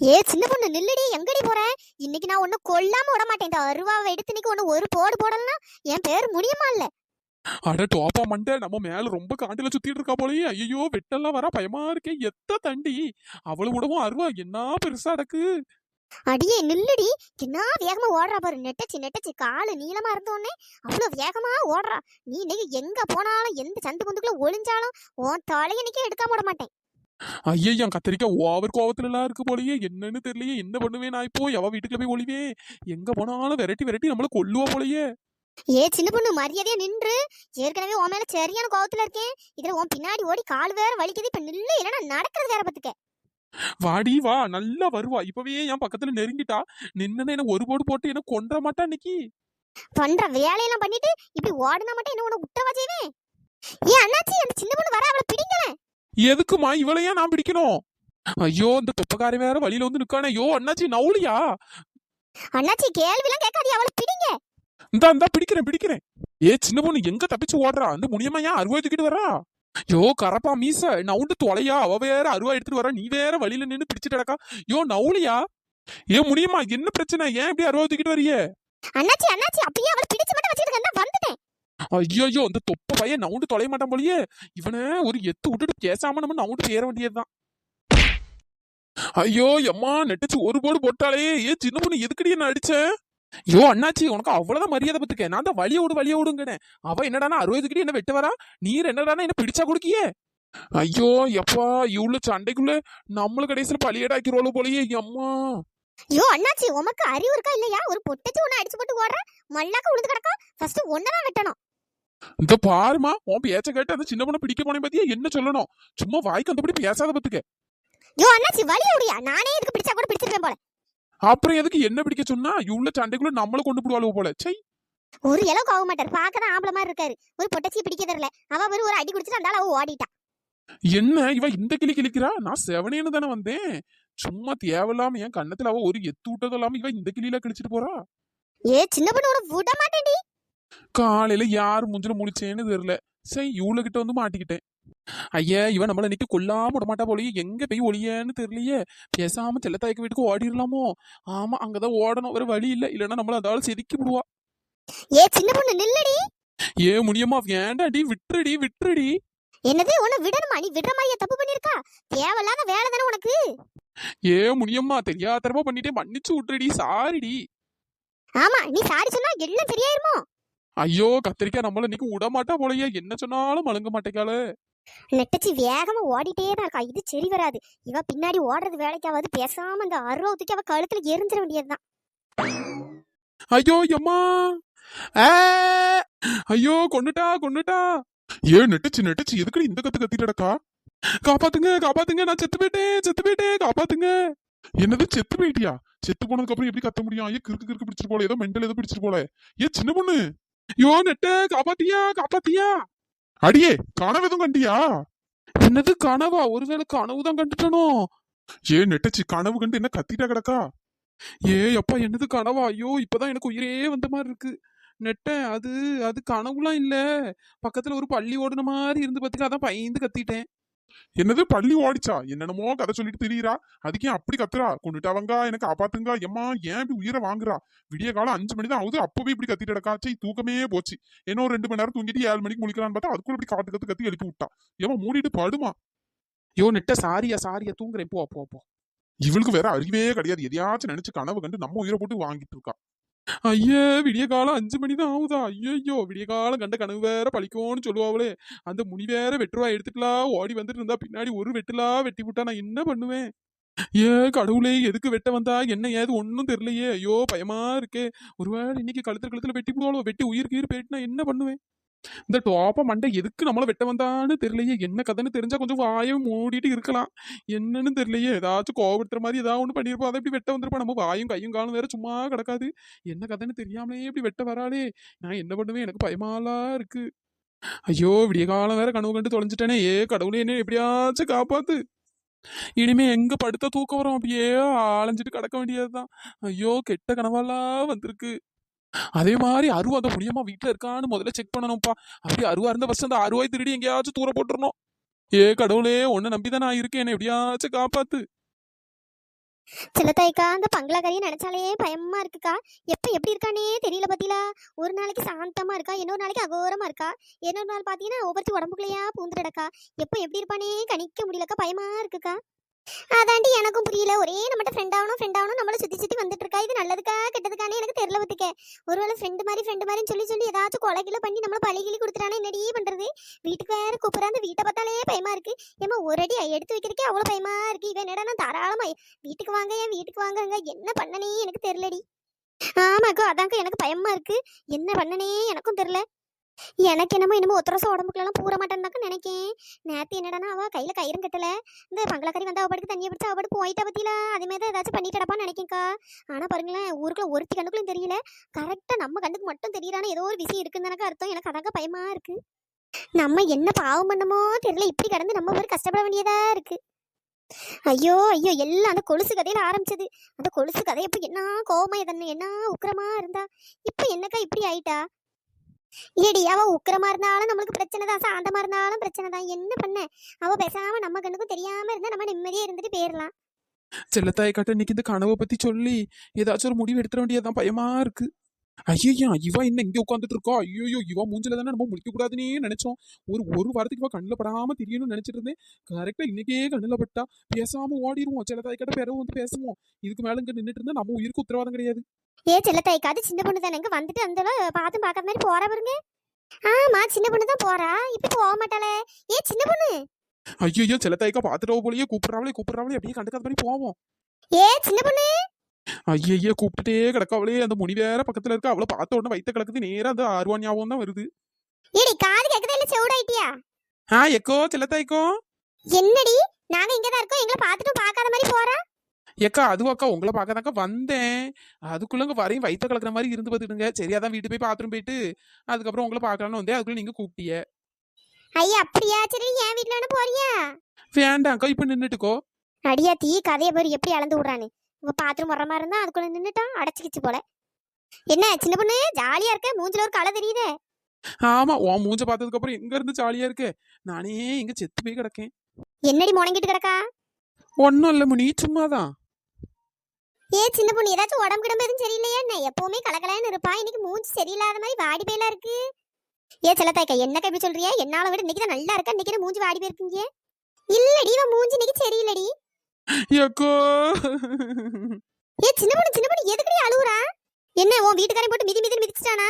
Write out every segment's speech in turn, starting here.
ஏ சின்ன பொண்ணு நில்லுடி எங்கடி போற? இன்னைக்கு நான் ஒண்ணு கொல்லாம விட மாட்டேன். இந்த அருவாவை எடுத்து இன்னைக்கு ஒண்ணு ஒரு போடு போடலன்னா என் பேர் முடியுமா இல்ல? அட டோப்பா மண்டை. நம்ம மேல ரொம்ப காண்டில சுத்திட்டு இருக்கா போலயே. ஐயோ வெட்டெல்லாம் வரா பயமா இருக்கே. எத்த தண்டி. அவளு விடவும் அருவா என்ன பெருசா அடக்கு அடியே நில்லுடி. என்ன வேகமா ஓடுறா பாரு. நெட்டச்சி நெட்டச்சி. காலு நீளமா இருந்தோடனே அவ்வளவு வேகமா ஓடுறா. நீ இன்னைக்கு எங்க போனாலும் எந்த சந்து குந்துக்குள்ள ஒளிஞ்சாலும் உன் தலையை இன்னைக்கு எடுக்காம விட மாட்டேன். ஐயா கத்திரிக்காய் ஓவர் கோவத்துல எல்லாம் இருக்கு போலயே. என்னன்னு தெரியலையே. என்ன பண்ணுவேன் நான் இப்போ? எவ வீட்டுக்குள்ள போய் ஒளிவேன் எங்க போனாலும் விரட்டி விரட்டி நம்மள கொல்லுவா போலயே. ஏ சின்ன பொண்ணு மரியாதையா நின்று. ஏற்கனவே உன் மேல சரியான கோவத்துல இருக்கேன். இதுல உன் பின்னாடி ஓடி கால் வேற வலிக்குது. இப்ப நில்லு. இல்லைன்னா நடக்கிறது வேற பத்துக்க வாடி வா. நல்லா வருவா. இப்பவே என் பக்கத்துல நெருங்கிட்டா. நின்னு என்ன ஒரு போடு போட்டு என்ன கொன்ற மாட்டா இன்னைக்கு? பண்ற வேலையெல்லாம் பண்ணிட்டு இப்படி ஓடுனா மட்டும் என்ன உனக்கு விட்டுறவா செய்வேன்? ஏன் அண்ணாச்சி அந்த சின்ன பொண்ணு வர அவளை பிடிங்க எதுக்குமா இவளையா நான் பிடிக்கணும்? ஐயோ இந்த தொப்பக்காரி வேற வழியில வந்து நிக்கானே. ஐயோ அண்ணாச்சி நவுலியா அண்ணாச்சி கேள்விலாம் கேட்காதீ அவளை பிடிங்க. இந்தா இந்தா பிடிக்கிறேன் பிடிக்கிறேன். ஏ சின்ன பொண்ணு எங்க தப்பிச்சு ஓடுறா? அந்த முனியம்மா ஏன் அருவா தூக்கிட்டு வரா? யோ கரப்பா மீச நவுண்டு தொலையா அவ வேற அருவா எடுத்துட்டு வரா நீ வேற வழியில நின்னு பிடிச்சிட்டு கிடக்கா. யோ நவுலியா ஏ முடியுமா என்ன பிரச்சனை? ஏன் இப்படி அருவா தூக்கிட்டு வரியே அண்ணாச்சி அண்ணாச்சி அப்படியே அவளை பிடிச்சு மட்டும் இருந்தா வந்துட்டேன். ஐயோ இந்த தொப்ப பையன் நவுண்டு தொலைய மாட்டான் போலயே. இவனை ஒரு எத்து விட்டுட்டு பேசாம நம்ம நவுண்டு சேர வேண்டியதுதான். ஐயோ எம்மா நெட்டுச்சு ஒரு போடு போட்டாலே. ஏ சின்ன பொண்ணு எதுக்கடி என்ன அடிச்சேன் ஐயோ அண்ணாச்சி உனக்கு அவ்வளவுதான் மரியாதை பத்துக்க. நான் தான் வழிய விடு வழிய விடுங்கனே அவ என்னடானா அறுபதுக்கிட்ட என்ன வெட்ட வரா? நீர் என்னடானா என்ன பிடிச்சா கொடுக்கியே? ஐயோ எப்பா இவ்வளவு சண்டைக்குள்ள நம்மளு கடைசியில பழியடாக்கிறோளோ போலயே எம்மா. ஐயோ அண்ணாச்சி உமக்கு அறிவு இருக்கா இல்லையா? ஒரு பொட்டச்சு ஒண்ணு அடிச்சு போட்டு ஓடுற? மல்லாக்க உழுது கிடக்கா? ஃபர்ஸ்ட் ஒன்னதான் வெட்டணும். இந்த பாருமா உன் பேச்ச கேட்டு அந்த சின்ன பொண்ணை பிடிக்க போனே பத்தியா? என்ன சொல்லணும்? சும்மா வாய்க்கு அந்தபடி பேசாத பத்துக்க. ஐயோ அண்ணாச்சி வழி விடியா நானே இதுக்கு பிடிச்சா கூட பிடிச்சிருப்பேன் போல. அப்புறம் எதுக்கு என்ன பிடிக்க சொன்னா இவ்வளவு சண்டைக்குள்ள நம்மள கொண்டு போடுவாளுவ போல. சை ஒரு இளவுக்கு ஆக மாட்டார். பார்க்கதான் ஆம்பளை மாதிரி இருக்காரு. ஒரு பொட்டச்சி பிடிக்க தெரியல. அவ ஒரு ஒரு அடி குடிச்சிட்டு அந்த அவ ஓடிட்டா. என்ன? இவ இந்த கிளி கிளிக்கிறா? நான் செவனேன்னு தானே வந்தேன். சும்மா தேவையில்லாம என் கண்ணத்துல அவ ஒரு எத்து விட்டதும் இல்லாம இவ இந்த கிளியில கிழிச்சிட்டு போறா? ஏ சின்ன பொண்ணு உன விட மாட்டேன்டி. காலையில யார் மூஞ்சில முழிச்சேன்னு தெரியல. சரி இவ்வளவு கிட்ட வந்து மாட்டிக்கிட்டேன். ஐயா இவன் நம்மள நிக்க கொல்லாம விட மாட்டா போலயே. எங்க போய் ஒளியன்னு தெரியலையே. பேசாம செல்லத்தாய்க்கு வீட்டுக்கு ஓடிடலாமோ ஆமா அங்கதான் ஓடணும். வேற வழி இல்ல. இல்லைன்னா நம்மள அதால செதுக்கி விடுவா. ஏ சின்ன பொண்ணு நில்லடி. ஏ முடியுமா வேண்டாடி. விட்டுடி விட்டுடி என்னது? உன்னை விடணுமா? நீ விடுற மாதிரியா தப்பு பண்ணிருக்கா? தேவையில்லாத வேலை தானே உனக்கு? ஏ முடியம்மா தெரியாதரமா பண்ணிட்டே மன்னிச்சு விட்டுடி சாரிடி. ஆமா நீ சாரி சொன்னா எல்லாம் சரியாயிருமோ? ஐயோ கத்திரிக்காய் நம்மள இன்னைக்கு விட மாட்டா போலயே. என்ன சொன்னாலும் மழுங்க மாட்டேக்கால நெட்டச்சி வேகமா ஓடிட்டே தான் இருக்கா. இது சரி வராது. இவ பின்னாடி ஓடுறது வேலைக்காவது பேசாம இந்த அருவத்துக்கு அவ கழுத்துல எரிஞ்சிட வேண்டியதுதான். ஐயோ எம்மா. ஆ! ஐயோ கொன்னுட்டா கொன்னுட்டா. ஏ நெட்டுச்சு நெட்டுச்சு எதுக்குடி இந்த கத்து கத்திட்டடக்கா காப்பாத்துங்க காப்பாத்துங்க. நான் செத்து போயிட்டேன் செத்து போயிட்டேன். காப்பாத்துங்க. என்னது செத்து போயிட்டியா? செத்து போனதுக்கு அப்புறம் எப்படி கத்த முடியும்? ஐயோ கிறுக்கு கிறுக்கு பிடிச்சிட்டு போல. ஏதோ மெண்டல் ஏதோ பிடிச்சிட்டு போல. ஏ சின்ன பொண்ணு. யோ நெட்டு eh? காப்பாத்தியா? காப்பாத்தியா? அடியே கனவு எதுவும் கண்டியா? என்னது கனவா? ஒருவேளை கனவுதான் கண்டுட்டனோ? ஏ நெட்டச்சு கனவு கண்டு என்ன கத்திட்டா கிடக்கா? ஏ அப்பா என்னது கனவா? ஐயோ இப்பதான் எனக்கு உயிரே வந்த மாதிரி இருக்கு. நெட்டேன் அது அது கனவுலாம் இல்ல. பக்கத்துல ஒரு பள்ளி ஓடுன மாதிரி இருந்து பத்துக்கு அதான் பயந்து கத்திட்டேன். என்னது பள்ளி ஓடிச்சா? என்னென்னமோ கதை சொல்லிட்டு திரியிறா. அதுக்கே அப்படி கத்துறா? கொண்டுட்டாவங்க எனக்கு காப்பாத்துங்க. எம்மா ஏன் இப்படி உயிரை வாங்குறா? விடிய காலம் அஞ்சு மணி தான் ஆகுது. அப்பவே இப்படி கத்திட்டு கிடக்கா. சை தூக்கமே போச்சு. என்ன ஒரு ரெண்டு மணி நேரம் தூங்கிட்டு ஏழு மணிக்கு முழிக்கலான்னு பார்த்தா அதுக்குள்ள இப்படி காத்து கத்து கத்தி எழுப்பி விட்டா. ஏமா மூடிட்டு படுமா? யோ நெட்ட சாரியா சாரியா தூங்குறேன். போ போ போ. இவளுக்கு வேற அறிவே கிடையாது. எதையாச்சும் நினைச்சு கனவு கண்டு நம்ம உயிரை போட்டு வாங்கிட்டு இருக்கா. ஐயே விடிய காலம் அஞ்சு மணி தான் ஆகுதா ஐயோ விடிய காலம் கண்ட கனவு வேற பழிக்கும்னு சொல்லுவாங்களே அந்த முனி வேற வெட்டுருவா எடுத்துட்டுலாம் ஓடி வந்துட்டு இருந்தா பின்னாடி ஒரு வெட்டுலா வெட்டி விட்டா நான் என்ன பண்ணுவேன்? ஏ கடவுளே எதுக்கு வெட்ட வந்தா? என்ன ஏது? ஒன்றும் தெரியலையே. ஐயோ பயமா இருக்கே. ஒருவேளை இன்னைக்கு கழுத்துல கழுத்துல வெட்டி போடுவாளோ? வெட்டி உயிர் கீர் போயிட்டுனா என்ன பண்ணுவேன்? இந்த டோப்ப மண்டை எதுக்கு நம்மள வெட்ட வந்தான்னு தெரியலையே. என்ன கதைன்னு தெரிஞ்சா கொஞ்சம் வாயை மூடிட்டு இருக்கலாம். என்னன்னு தெரியலையே. ஏதாச்சும் கோவப்படுத்துற மாதிரி ஏதாவது ஒன்று பண்ணிருப்போம் அதை இப்படி வெட்ட வந்திருப்போம்? நம்ம வாயும் கையும் காலும் வேற சும்மா கிடக்காது. என்ன கதைன்னு தெரியாமலே இப்படி வெட்ட வராளே. நான் என்ன பண்ணுவேன்? எனக்கு பயமாலா இருக்கு. ஐயோ விடிய காலம் வேற கனவு கண்டு தொலைஞ்சிட்டேனே. ஏ கடவுளே என்ன எப்படியாச்சும் காப்பாத்து. இனிமே எங்க படுத்த தூக்கம் வரும்? அப்படியே ஆளைஞ்சிட்டு கிடக்க வேண்டியதுதான். ஐயோ கெட்ட கனவாலாம் வந்திருக்கு. அதே மாதிரி அருவா அந்த முடியமா? வீட்டுல இருக்கான்னு முதல்ல செக் பண்ணணும்ப்பா. அப்படி அருவா இருந்த ஃபர்ஸ்ட் அந்த அருவாய் திருடி எங்கேயாச்சும் தூர போட்டுருணும் ஏ கடவுளே உன்னை நம்பிதான் நான் இருக்கேன். எப்படியாச்சும் காப்பாத்து. சிலத்தாய்க்கா அந்த பங்களாக்கறியை நினைச்சாலே பயமா இருக்குக்கா. எப்ப எப்படி இருக்கானே தெரியல பாத்தீங்களா? ஒரு நாளைக்கு சாந்தமா இருக்கா? இன்னொரு நாளைக்கு அகோரமா இருக்கா? இன்னொரு நாள் பாத்தீங்கன்னா ஒவ்வொருத்தி உடம்புக்குள்ளேயா பூந்துடக்கா எப்ப எப்படி இருப்பானே கணிக்க முடியலக்கா. பயமா இருக்குக்கா. அதாண்டி எனக்கும் புரியல. ஒரே நம்மகிட்ட ஃப்ரெண்ட் ஆகணும் ஃப்ரெண்ட் ஆகணும் நம்மள சுத்தி சுத்தி வந்துட்டு இருக்கா இது நல்லதுக்கா கெட்டதுக்கானே எனக்கு தெரியல பத்துக்க. ஒருவேளை ஃப்ரெண்டு மாதிரி ஃப்ரெண்டு மாதிரி சொல்லி சொல்லி ஏதாச்சும் கொலை பண்ணி நம்மள பழகிலி கொடுத்துட்டானே என்னடி பண்றது? வீட்டுக்கு வேற கூப்பிடுற அந்த வீட்டை பார்த்தாலே பயமா இருக்கு. ஏமா ஒரு அடி எடுத்து வைக்கிறதுக்கே அவ்வளவு பயமா இருக்கு. இவன் என்னடா நான் தாராளமா வீட்டுக்கு வாங்க ஏன் வீட்டுக்கு வாங்கங்க. என்ன பண்ணனே எனக்கு தெரியலடி. ஆமாக்கா அதாங்க எனக்கு பயமா இருக்கு. என்ன பண்ணனே எனக்கும் தெரியல. எனக்கு என்னமோ என்னமோ ஒத்தரசம் வருஷம் உடம்புக்குலாம் பூர மாட்டேன்னாக்க நினைக்கேன். நேத்து என்னடனா அவ கையில கயிறும் கட்டல. இந்த பங்களாக்கறி வந்து அவ தண்ணியை பிடிச்சி அவடு போயிட்டா பத்தியில அதே மாதிரி தான் ஏதாச்சும் பண்ணிட்டப்பான்னு நினைக்கேன்க்கா. ஆனா பாருங்களேன் ஊருக்குள்ள ஒருத்தி கண்ணுக்குள்ளும் தெரியல. கரெக்டா நம்ம கண்ணுக்கு மட்டும் தெரியறான ஏதோ ஒரு விஷயம் இருக்குன்னு அர்த்தம். எனக்கு அதாங்க பயமா இருக்கு. நம்ம என்ன பாவம் பண்ணமோ தெரியல. இப்படி கடந்து நம்ம ஒரு கஷ்டப்பட வேண்டியதா இருக்கு. ஐயோ ஐயோ எல்லாம் அந்த கொலுசு கதையில ஆரம்பிச்சது. அந்த கொலுசு கதை எப்ப என்ன கோவமா தன்னை என்ன உக்கிரமா இருந்தா? இப்ப என்னக்கா இப்படி ஆயிட்டா? ஏடி அவ உக்கிரமா இருந்தாலும் நம்மளுக்கு பிரச்சனை தான் சாந்தமா இருந்தாலும் பிரச்சனை தான். என்ன பண்ண? அவ பேசாம நம்ம கண்ணுக்கும் தெரியாம இருந்தா நம்ம நிம்மதியா இருந்துட்டு போயிடலாம் செல்லத்தாய் கட்ட இன்னைக்கு இந்த கனவை பத்தி சொல்லி ஏதாச்சும் ஒரு முடிவு எடுத்துட வேண்டியதான் பயமா இருக்கு. ஐயா இவ என்ன இங்க உட்காந்துட்டு இருக்கா? ஐயோ இவ மூஞ்சில தானே நம்ம முடிக்க கூடாதுன்னே நினைச்சோம். ஒரு ஒரு வாரத்துக்கு இவ கண்ணுல படாம தெரியணும்னு நினைச்சிட்டு இருந்தேன். கரெக்டா இன்னைக்கே கண்ணுல பட்டா. பேசாம ஓடிடுவோம் சில தாய்க்கிட்ட பிறகு வந்து பேசுவோம். இதுக்கு மேல இங்க நின்னுட்டு இருந்தா நம்ம உயிருக்கு உத்தரவாதம் கிடையாது. ஏ செல்லத்தாய்க்காது சின்ன பொண்ணு தானேங்க வந்துட்டு அந்த பார்த்து பார்க்காத மாதிரி போறா பாருங்க. ஆமா சின்ன பொண்ணு தான் போறா. இப்ப போக மாட்டாளே. ஏ சின்ன பொண்ணு? ஐயோ செல்லத்தாய்க்கா பாத்துட்டோ போலயே கூப்பிடுறாவளே கூப்பிடுறாவளே அப்படியே கண்டுக்காத மாதிரி போவோம். ஏ சின்ன பொண்ணு? ஐயய்ய கூப்பிட்டுட்டே கிடக்காவளே அந்த முனி வேற பக்கத்துல இருக்க. அவளை பார்த்த உடனே வயித்த கிடக்குது நேரா அந்த ஆர்வா ஞாபகம் தான் வருது. ஏடி காது கேக்குதா இல்ல செவுடாயிட்டியா ஆ எக்கோ செல்லத்தாய்க்கோ என்னடி? நாங்க இங்க தான் இருக்கோம் எங்களை பார்த்துட்டு பார்க்காத மாதிரி போறா? ஏக்கா அதுவும் அக்கா உங்களை பார்க்கதாக்கா வந்தேன். அதுக்குள்ளங்க வரையும் வயித்த கலக்குற மாதிரி இருந்து பார்த்துடுங்க சரியா தான் வீட்டு போய் பாத்ரூம் போயிட்டு அதுக்கப்புறம் உங்களை பார்க்கலாம்னு வந்தேன். அதுக்குள்ள நீங்க கூப்பிட்டிய ஐயா அப்படியா? சரி என் வீட்டுல வேணா போறியா? வேண்டாம்க்கா இப்ப நின்னுட்டுக்கோ. அடியா தீ கதைய பேர் எப்படி அளந்து விடுறான்னு இவ பாத்ரூம் வர்ற மாதிரி இருந்தா அதுக்குள்ள நின்னுட்டான் அடைச்சிக்கிச்சு போல. என்ன சின்ன பொண்ணு? ஜாலியா இருக்க? மூஞ்சில ஒரு களை தெரியுதே. ஆமா உன் மூஞ்ச பார்த்ததுக்கு அப்புறம் எங்க இருந்து ஜாலியா இருக்கு? நானே இங்க செத்து போய் கிடக்கேன். என்னடி முணங்கிட்டு கிடக்கா? ஒன்னும் இல்ல முனி சும்மாதான். ஏ சின்ன பொண்ணு ஏதாச்சும் உடம்பு கிடம்பு எதுவும் சரியில்லையா என்ன? எப்பவுமே கலகலன்னு இருப்பா. இன்னைக்கு மூஞ்சி சரியில்லாத மாதிரி வாடி போயில இருக்கு. ஏ செல்லத்தாய்க்கா என்னக்கா இப்படி சொல்றியா? என்னால விட இன்னைக்கு தான் நல்லா இருக்கா? இன்னைக்கு மூஞ்சி வாடி போயிருக்கீங்க? இல்லடி இவன் மூஞ்சி இன்னைக்கு சரியில்லடி. எக்கோ ஏ சின்ன பொண்ணு சின்ன பொண்ணு எதுக்குடி அழுவுறா? என்ன உன் வீட்டுக்காரன் போட்டு மிதி மிதி மிதிச்சிட்டானா?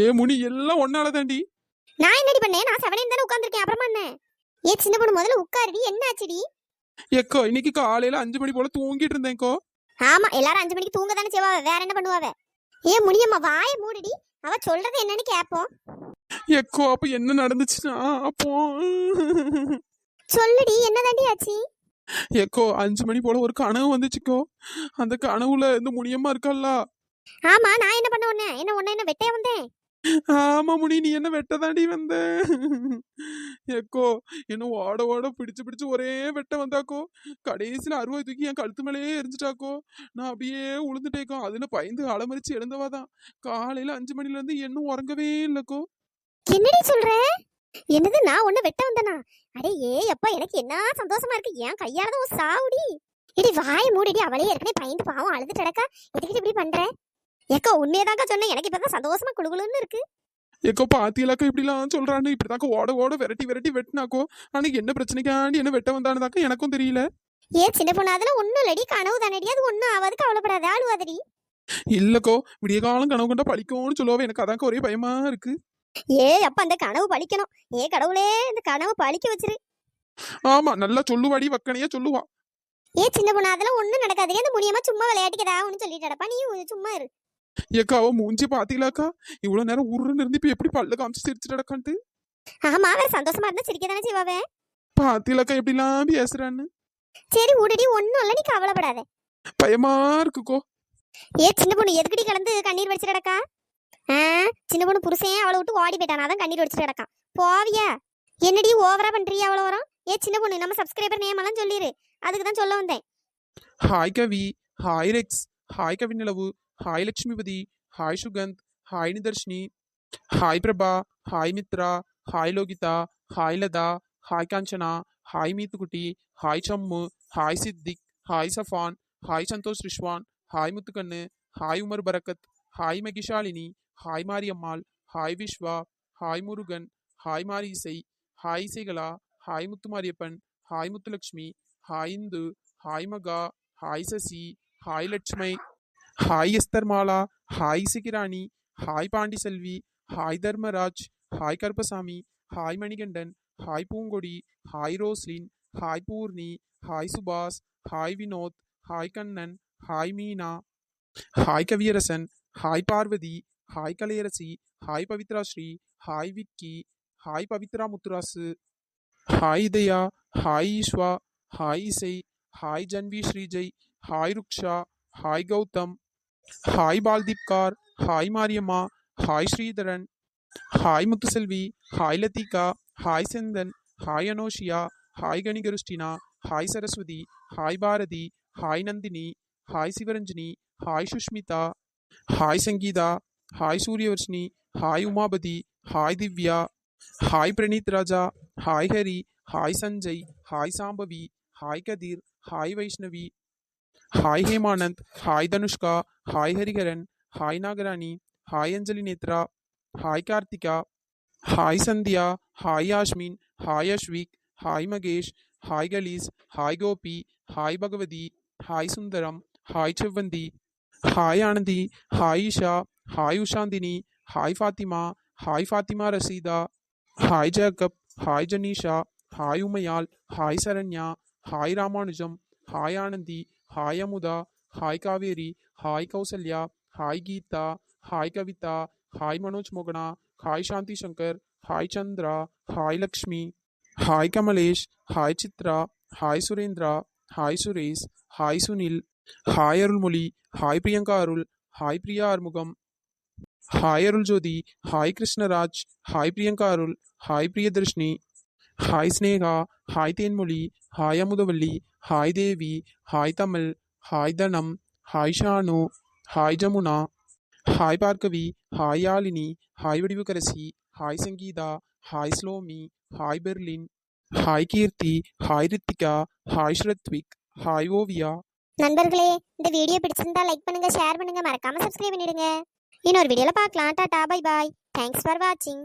ஏ முனி எல்லாம் ஒன்னால தாண்டி நான் என்னடி பண்ணேன்? நான் செவனே தானே உட்காந்துருக்கேன் அப்புறமா என்ன? ஏ சின்ன பொண்ணு முதல்ல உட்காருடி. என்ன ஆச்சுடி? எக்கோ இன்னைக்கு காலையில அஞ்சு மணி போல தூங்கிட்டு இருந்தேன்க்கோ ஆமா எல்லாரும் அஞ்சு மணிக்கு தூங்க தானே செய்வாவ? வேற என்ன பண்ணுவாவ? ஏ முனியம்மா வாய மூடிடி. அவ சொல்றது என்னன்னு கேப்போம். எக்கோ அப்ப என்ன நடந்துச்சுன்னா அப்போ. சொல்லுடி என்னதாண்டி ஆச்சு? எக்கோ அஞ்சு மணி போல ஒரு கனவு வந்துச்சுக்கோ. அந்த கனவுல இந்த முனியம்மா இருக்கல்ல ஆமா நான் என்ன பண்ண உடனே? என்ன உன்ன என்ன வெட்டையா வந்தேன்? ஆமா முனி நீ என்ன வெட்ட தாண்டி வந்த? எக்கோ என்ன ஓட ஓட பிடிச்சு பிடிச்சு ஒரே வெட்ட வந்தாக்கோ. கடைசியில அறுவை தூக்கி என் கழுத்து மேலேயே எரிஞ்சிட்டாக்கோ. நான் அப்படியே உளுந்துட்டேக்கோ. அதுல பயந்து அலமரிச்சு எழுந்தவாதான். காலையில அஞ்சு மணில இருந்து இன்னும் உறங்கவே இல்லக்கோ. என்னடி சொல்ற? என்னது நான் ஒண்ணு வெட்ட வந்தனா? அடே ஏ அப்பா எனக்கு என்ன சந்தோஷமா இருக்கு. ஏன் கையாலதான் சாவுடி. இடி வாய மூடிடி. அவளே ஏற்கனவே பயந்து பாவம் அழுதுட்டு கிடக்கா எதுக்கிட்டு இப்படி பண்ற? ஏக்கா உண்மையதாக்கா சொன்னேன். எனக்கு இப்பதான் சந்தோஷமா குளுகுளுன்னு இருக்கு. எக்கோ பாத்தியலாக்கா இப்படிலாம் சொல்றான்னு இப்படிதாக்கோ ஓட ஓட விரட்டி விரட்டி வெட்டினாக்கோ. ஆனா என்ன பிரச்சனைக்காண்டி என்ன வெட்ட வந்தானதாக்கா எனக்கும் தெரியல. ஏ சின்ன பொண்ணு அதெல்லாம் ஒண்ணும் இல்லடி. கனவு தானடி. அது ஒண்ணும் ஆகாது கவலைப்படாத ஆளுவாதடி இல்லக்கோ விடிய காலம் கனவு கண்டா பழிக்கும்னு சொல்லுவாவே. எனக்கு அதாக்கா ஒரே பயமா இருக்கு. ஏ அப்ப அந்த கனவு பழிக்கணும். ஏ கடவுளே இந்த கனவு பழிக்க வச்சிரு. ஆமா நல்லா சொல்லுவாடி வக்கனையா சொல்லுவா. ஏ சின்ன பொண்ணு அதெல்லாம் ஒண்ணும் நடக்காது அந்த முனியமா சும்மா விளையாட்டுக்கதா ஒன்னு சொல்லிட்டு கிடப்பா நீ சும்மா இரு. ஏக்கா அவ மூஞ்சி பாத்தீங்களாக்கா? இவ்வளவு நேரம் உருன்னு இருந்து இப்ப எப்படி பல்ல காமிச்சு சிரிச்சுட்டு நடக்கான்ட்டு ஆமா வேற சந்தோஷமா இருந்தா சிரிக்க தானே செய்வாவே? பாத்தீங்களாக்கா எப்படிலாம் பேசுறான்னு? சரி உடடி ஒண்ணும் இல்ல நீ கவலைப்படாத. பயமா இருக்குக்கோ. ஏ சின்ன பொண்ணு எதுக்கடி கலந்து கண்ணீர் வடிச்சு கிடக்கா? சின்ன பொண்ணு புருஷன் அவளை விட்டு ஓடி போயிட்டான். அதான் கண்ணீர் வடிச்சு கிடக்கான். போவியா? என்னடி ஓவரா பண்றியா அவ்வளோ வரும்? ஏ சின்ன பொண்ணு நம்ம சப்ஸ்கிரைபர் நேம் எல்லாம் சொல்லிரு. அதுக்கு தான் சொல்ல வந்தேன். Hi Kavi. Hi Rex hi Kavi Nilavu. Hi Lakshmipathi hi Sukanth hi Nitharshini hi Prabha hi Mithra hi Lohitha hi Latha hi Kanchana hi Meethukutti hi Sammu hi Siddique hi Safan hi Santhosh Rizwan hi Muthukannu hi Umar Barkat hi Mahishalini hi Mariyammal hi Vishwa hi Murugan hi Mari Isai hi Isaikala hi Muthu Mariyappan hi Muthulakshmi hi Indhu hi Maha hi Sasi hi Latchumai hi Esther Mala hi Sigirani hi Pandi Selvi hi Dharmaraj hi Karuppasamy hi Manikandan hi Poongodi hi Roslin hi Poorni hi Subash hi Vinoth hi Kannan hi Meena hi Kaviyarasan hi Parvathi hi Kalaiyarasi hi Pavithra Sri hi Vicky hi Pavithra Muthurasu hi Idhaya hi Eeswa hi Isai hi Janvi Srijay hi Ruksha hi Gautham hi Baldeep Kaur hi Mariyamma hi Sridharan hi Muthuselvi hi Lathika hi Senthan hi Anoshiya hi கணிகருஷ்டினா hi Saraswathi hi Bharathi hi Nandhini hi Sivaranjini hi Sushmitha hi Sangeetha hi Suryavarshini hi Umapathi hi Divya hi Praneeth Raja hi Hari hi Sanjay hi Sambavi hi Kathir hi Vaishnavi hi Hemanand hi Dhanushka hi Hariharan hi Nagarani hi Anjali Nethra hi Karthika hi Sandhya hi Yasmin hi Ashvik hi Mahesh hi Kalees hi Gopi hi Bhagavathi hi Sundaram hi Sevvanthi hi Anandhi hi Isha hi Ushanthini hi Fathima hi Fathima Rasheeda hi Jacob hi Janisha hi Umaiyal hi Saranya hi Ramanujam hi Anandhi hi Amudha hi Kaveri hi Kausalya hi Geetha hi Kavitha hi Manoj மோகனா hi Shanthi Shankar hi Chandra hi Lakshmi hi Kamalesh hi Chitra hi Surendra hi Suresh hi Sunil hi Arulmozhi hi Priyanka Arul hi Priya Arumugam hi Arul Jothi hi Krishnaraj hi Priyanka Arul hi Priyadharshini hi Sneha hi Thenmozhi hi Amudhavalli hi Devi hi Tamil hi Dhanam hi Shanu hi Jamuna hi Bhargavi hi Yazhini hi Vadivukkarasi hi Sangeetha hi Slomi hi Berlin hi Keerthi hi Rithika hi Srathvik hi Oviya. நண்பர்களே இந்த video பிடிச்சிருந்தா like பண்ணுங்க share பண்ணுங்க மறக்காம subscribe பண்ணிடுங்க. இன்னொரு வீடியோல பார்க்கலாம். Tata bye bye thanks for வாட்சிங்